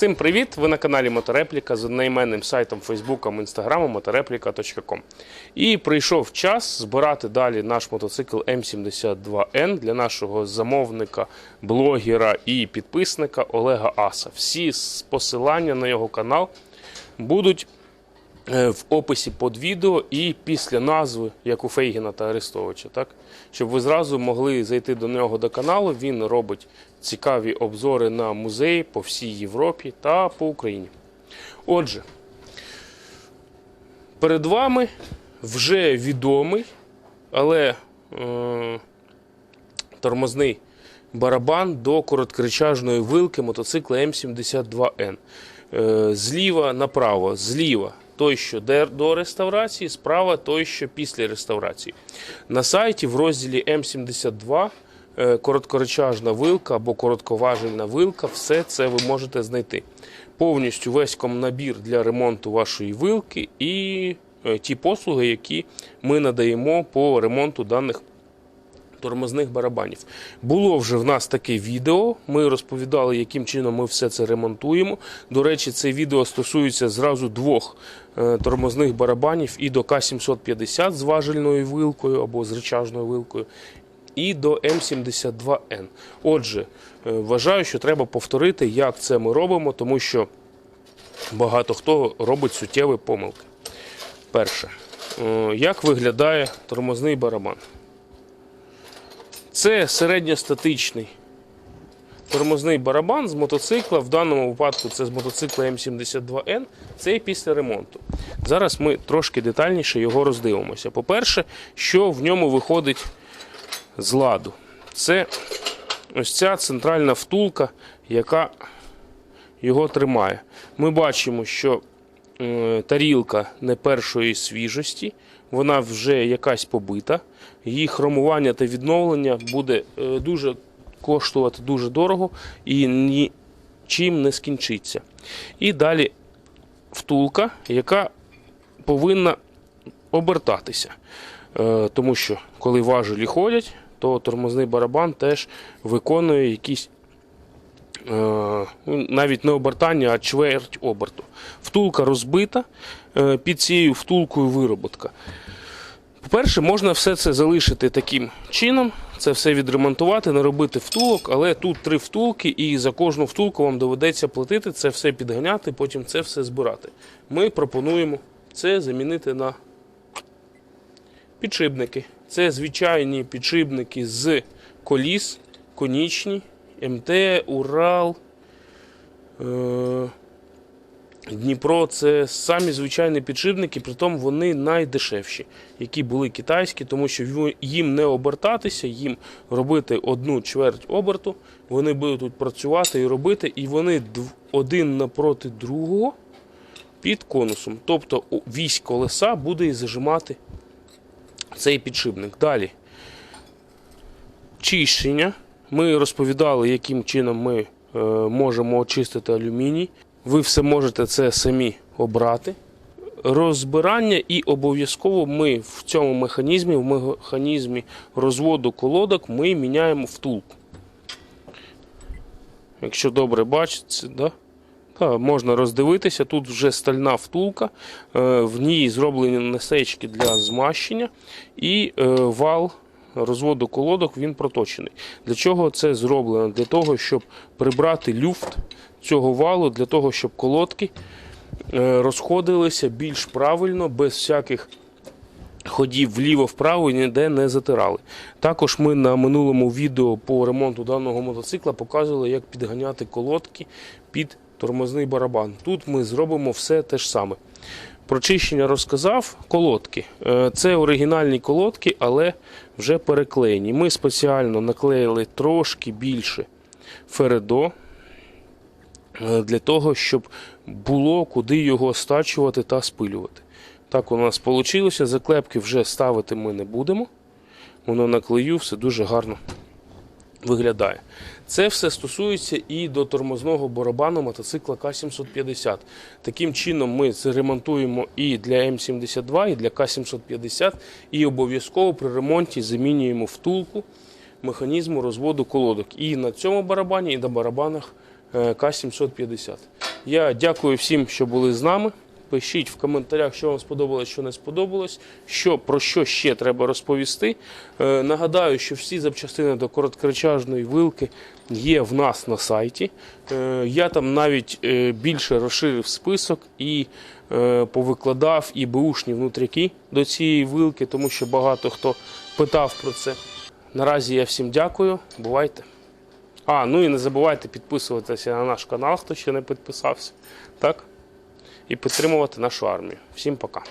Всім привіт! Ви на каналі Моторепліка з одноіменним сайтом, Фейсбуком, Інстаграмом моторепліка.com. І прийшов час збирати далі наш мотоцикл М72Н для нашого замовника, блогера і підписника Олега Аса. Всі посилання на його канал будуть в описі під відео і після назви, як у Фейгіна та Арестовича, так? Щоб ви зразу могли зайти до нього до каналу. Він робить цікаві обзори на музеї по всій Європі та по Україні. Отже, перед вами вже відомий, але е, тормозний барабан до короткоречажної вилки мотоцикла М72Н. Е, Зліва направо, зліва той, що до реставрації, справа той, що після реставрації. На сайті в розділі М72 е, короткоречажна вилка або коротковажельна вилка, все це ви можете знайти. Повністю весь комнабір для ремонту вашої вилки і е, ті послуги, які ми надаємо по ремонту даних тормозних барабанів. Було вже в нас таке відео. Ми розповідали, яким чином ми все це ремонтуємо. До речі, це відео стосується зразу двох е, тормозних барабанів і до К750 з важельною вилкою або з речажною вилкою. І до М72Н. Отже, е, вважаю, що треба повторити, як це ми робимо, тому що багато хто робить суттєві помилки. Перше, е, як виглядає тормозний барабан? Це середньостатичний тормозний барабан з мотоцикла. В даному випадку це з мотоцикла М72N. Це і після ремонту. Зараз ми трошки детальніше його роздивимося. По-перше, що в ньому виходить з ладу? Це ось ця центральна втулка, яка його тримає. Ми бачимо, що тарілка не першої свіжості, вона вже якась побита. Її хромування та відновлення буде е, дуже коштувати дуже дорого і нічим не скінчиться. І далі втулка, яка повинна обертатися. Е, Тому що коли важелі ходять, то тормозний барабан теж виконує якісь е, навіть не обертання, а чверть оберту. Втулка розбита, е, під цією втулкою вироботка. По-перше, можна все це залишити таким чином, це все відремонтувати, не робити втулок, але тут три втулки, і за кожну втулку вам доведеться платити, це все підганяти, потім це все збирати. Ми пропонуємо це замінити на підшипники. Це звичайні підшипники з коліс, конічні, МТ, Урал. Е- Дніпро це самі звичайні підшипники, притом вони найдешевші, які були китайські, тому що їм не обертатися, їм робити одну чверть оберту, вони будуть тут працювати і робити, і вони один напроти другого під конусом. Тобто вісь колеса буде зажимати цей підшипник. Далі. Чищення. Ми розповідали, яким чином ми е, можемо очистити алюміній. Ви все можете це самі обрати. Розбирання і обов'язково ми в цьому механізмі, в механізмі розводу колодок, ми міняємо втулку. Якщо добре бачите, да? Та, можна роздивитися. Тут вже стальна втулка, е, в ній зроблені насечки для змащення і е, вал розводу колодок він проточений. Для чого це зроблено? Для того, щоб прибрати люфт цього валу, для того, щоб колодки е, розходилися більш правильно, без всяких ходів вліво-вправо і ніде не затирали. Також ми на минулому відео по ремонту даного мотоцикла показували, як підганяти колодки під тормозний барабан. Тут ми зробимо все те ж саме. Про чищення розказав. Колодки. Е, Це оригінальні колодки, але вже переклеєні. Ми спеціально наклеїли трошки більше фередо е, для того, щоб було куди його стачувати та спилювати. Так у нас вийшло. Заклепки вже ставити ми не будемо. Воно на клею все дуже гарно виглядає. Це все стосується і до тормозного барабану мотоцикла К750. Таким чином ми це ремонтуємо і для М72, і для К750, і обов'язково при ремонті замінюємо втулку механізму розводу колодок і на цьому барабані, і на барабанах е, К750. Я дякую всім, що були з нами. Пишіть в коментарях, що вам сподобалось, що не сподобалось, що, про що ще треба розповісти. Е, нагадаю, що всі запчастини до короткоречажної вилки є в нас на сайті. Е, я там навіть е, більше розширив список і е, повикладав і бушні внутряки до цієї вилки, тому що багато хто питав про це. Наразі я всім дякую. Бувайте. А, ну і не забувайте підписуватися на наш канал, хто ще не підписався. Так? І підтримувати нашу армію. Всім пока.